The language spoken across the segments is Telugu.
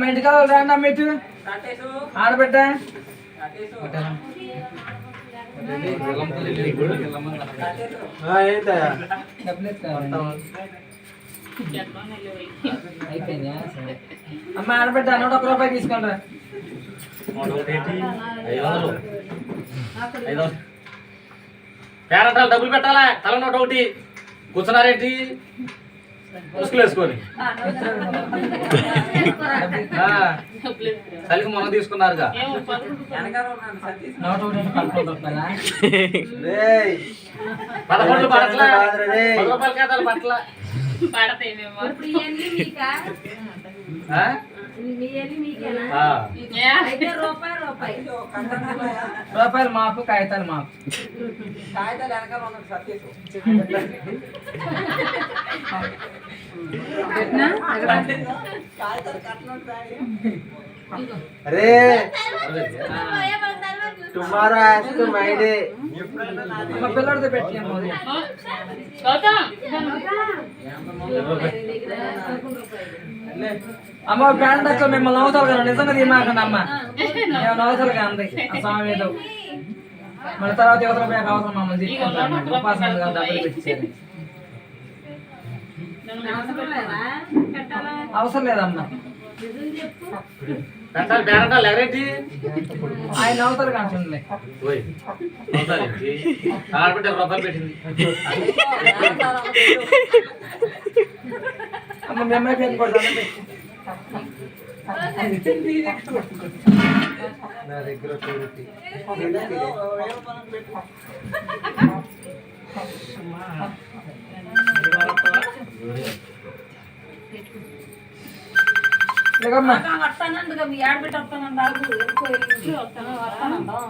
అమ్మ ఇంటికాడ రండి అమ్మ ఇటు. సరే అమ్మ ఆడబెట్ట నూట ఒక్క రూపాయి తీసుకోండి పేరంటాలు డబ్బులు పెట్టాలా? తల నోట్ ఒకటి. కూర్చున్నారేంటి? ముసుగులు వేసుకొని చలికి మొన్న తీసుకున్నారుగా. పదకొండు పడట్లా? పది రూపాయల మీకా. రూపాయలు మాకు కాగితాలు అరే tomorrow has to my day. అమ్మ పిల్లడితో పెట్టి అమ్మ ప్యాంట్ అక్క మిమ్మల్ని నవ్వుతారు కదా నిజంగా తీమాకండి అమ్మ? మేము నవ్వుతారు కదా అంది. ఆ స్వామి ఏదో. మళ్ళీ తర్వాత యువతల బ్యాగ్ అవసరం మమ్మల్ని ఉపాసన డబ్బులు పెట్టించారు పెట్టాలా అవసరం లేదమ్మా నిజం చెప్పు పెట్టాలి పేరంటాలు ఎవరేంటి ఆయన నవ్వుతారు కాంచండి ఓయ్ అవుతారేంటి? ఆడబిడ్డ రూపాయలు పెట్టింది అమ్మ మీ అమ్మాయి పేరు కూడా దండం పెట్టి నా దగ్గర చూడండి లేకమ్మా వస్తానందుగా మీ ఆడబిడ్డ వస్తానండి ఇంట్లో వస్తాను అంటాను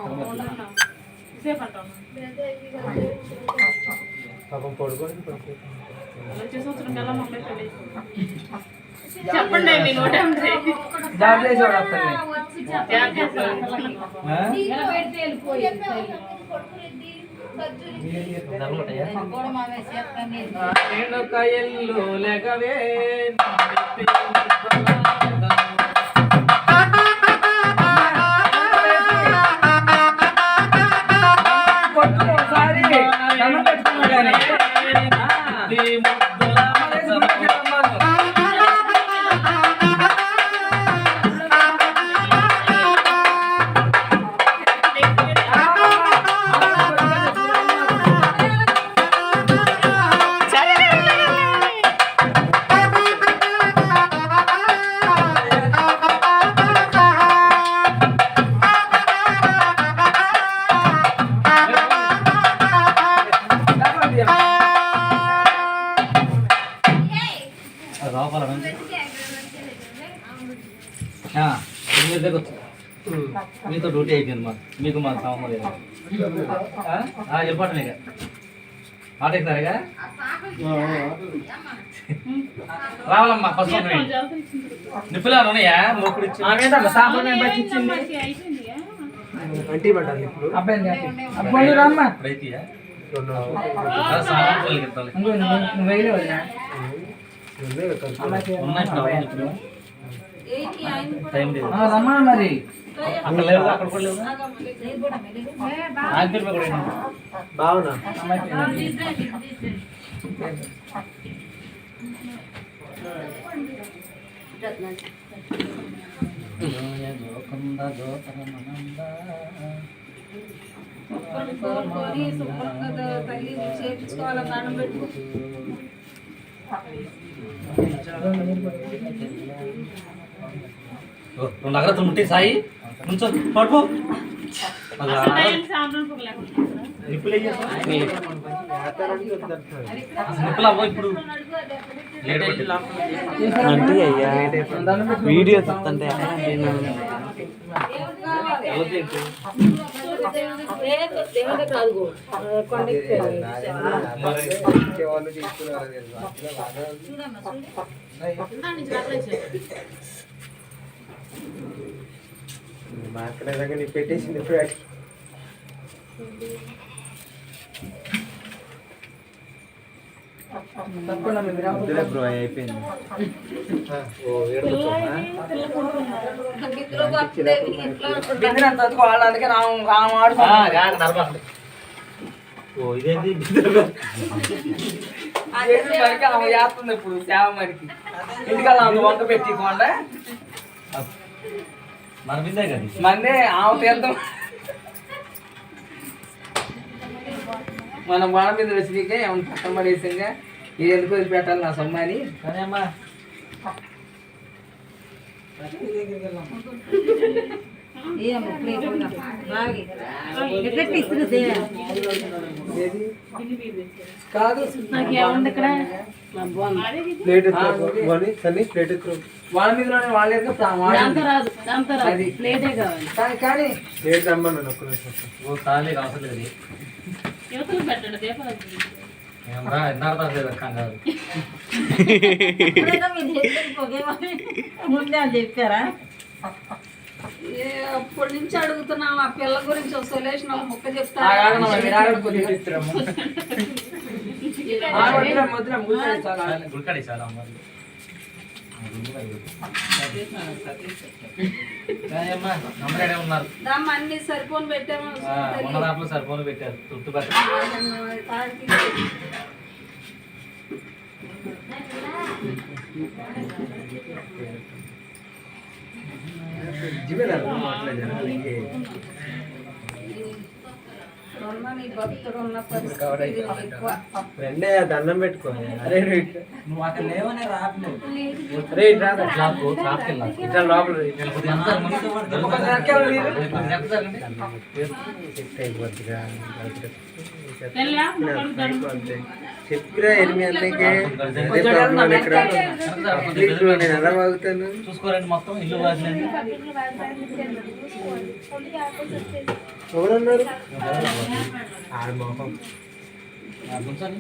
వచ్చే సంవత్సరం కల్లా పెళ్ళి చెప్పండి మీ నోటే ఉంది మీతో డ్యూటీ అయిపోయింది మాకు. మీకు మాకు సంబంధం లేదు. ఆ? ఆ, వెళ్ళిపోవటమే ఆట ఎక్కుతారుగా రావాలమ్మా ఫస్ట్ నిప్పులా ఉన్నాయా? లోపల అయిపోయింది అంటీ పట్టాలి ఇప్పుడు. అబ్బాయి అబ్బాయి రామ్మా. నువ్వు నువ్వు రమ్మా మరి అక్కడ లేదు అక్కడ కూడా లేదు ఆంటీ కూడా ఏంటి? బావునా రెండు అగ్రతలు ముట్టి సాయి. కొంచెం పడుకో. అంటే అయ్యా వీడియో చూస్తుంటే ఎవరిది ఏంటి? దేవుడే కాదు కొండకి మరి ఇచ్చేవాళ్ళు తీసుకునేవాళ్ళు తెలుసు. అట్లా బాగా మా అక్కడ ఎలాగ నీ పెట్టేసింది ఇప్పుడు తప్పకుండా మీరు రావాలి. వద్దులే బ్రో అయిపోయింది. ఓ ఇదేంటి మరికి ఆమె చేస్తుంది ఇప్పుడు సేవ మరికి ఆమె వంక పెట్టి కొండ మన బిందే కదా. మందే ఆమె తీర్థం మనం బాణ మీద వచ్చినాక ఏమైనా పక్కన పడేసింగా ఇది ఎందుకు వదిలిపెట్టాలి నా సొమ్మని? కానీ అమ్మా. కాదు. నాకు ఏముంది ఇక్కడ? ప్లేట్ వాళ్ళ మీదలోనే వాళ్ళ యొక్క ప్రా- దాంతో వాడింది. రాదు దాంతో అది. రాదు ప్లేటే కావాలి. కానీ ప్లేట్ రమ్మన్నాను ఒక్క నిమిషం. ఓ తాళి అవసరం లేదు. యువతలు పెట్టండి దీపాలు చెప్పారా? అప్పటి నుంచి అడుగుతున్నాం ఆ పిల్ల గురించి సొల్యూషన్ ఒక ముక్క ఆ అన్ని సరిపోని పెట్టాము ఆ, ఉన్న దాంట్లో సరిపోను పెట్టారు తృప్తి పట్ట జిమ్మేదా నీ భక్తుడు ఉన్న పరిస్థితి ఎక్కువ. రెండే దండం పెట్టుకో అరే నువ్వు అక్కడ లేవనే ఇట్లా లోపల. వీళ్ళు కొద్దిగా అంతా ముందు ఒక నెక్కెళ్ళు నీరు. కొద్దిగా ఎంత జరగండి. సెట్ అయిపోద్దిగా వెళ్ళా ముక్కలు అంతే చెప్పిరా ఎనిమిది అందుకే అదే కొంచెం ప్రాబ్లం ఇక్కడ ఎంత జరగండి? ప్లీజ్ బ్రో, నేను ఎలా వాగుతాను చూసుకోరండి మొత్తం ఇల్లు వాసినండి ఎవరన్నారు ఆడ మొహం ఉంచండి